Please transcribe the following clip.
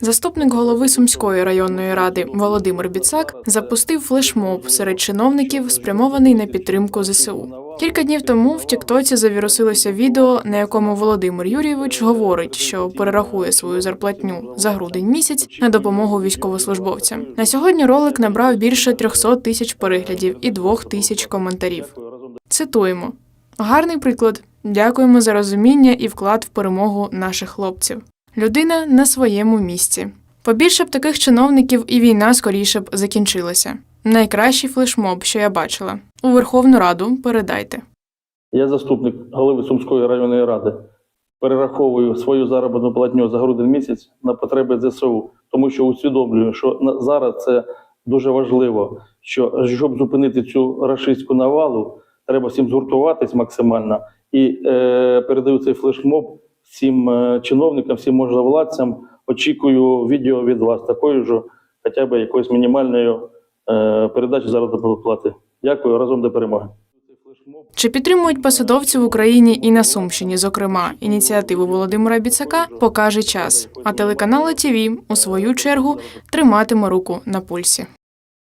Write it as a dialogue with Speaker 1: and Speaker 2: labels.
Speaker 1: Заступник голови Сумської районної ради Володимир Біцак запустив флешмоб серед чиновників, спрямований на підтримку ЗСУ. Кілька днів тому в Тіктоці завірусилося відео, на якому Володимир Юрійович говорить, що перерахує свою зарплатню за грудень місяць на допомогу військовослужбовцям. На сьогодні ролик набрав більше 300 тисяч переглядів і 2 тисяч коментарів. Цитуємо: гарний приклад. Дякуємо за розуміння і вклад в перемогу наших хлопців. Людина на своєму місці. Побільше б таких чиновників, і війна скоріше б закінчилася. Найкращий флешмоб, що я бачила. У Верховну Раду передайте.
Speaker 2: Я заступник голови Сумської районної ради. Перераховую свою заробітну платню за грудень місяць на потреби ЗСУ, тому що усвідомлюю, що зараз це дуже важливо. Що щоб зупинити цю рашистську навалу, треба всім згуртуватись максимально і е, передаю цей флешмоб всім е, чиновникам, всім можновладцям. Очікую відео від вас такої ж, хоча б якоюсь мінімальною е, передачі заробітної плати. Дякую разом до перемоги.
Speaker 1: Чи підтримують посадовці в Україні і на Сумщині, зокрема, ініціативу Володимира Біцака, покаже час. А телеканал ТІВІ, у свою чергу, триматиме руку на пульсі.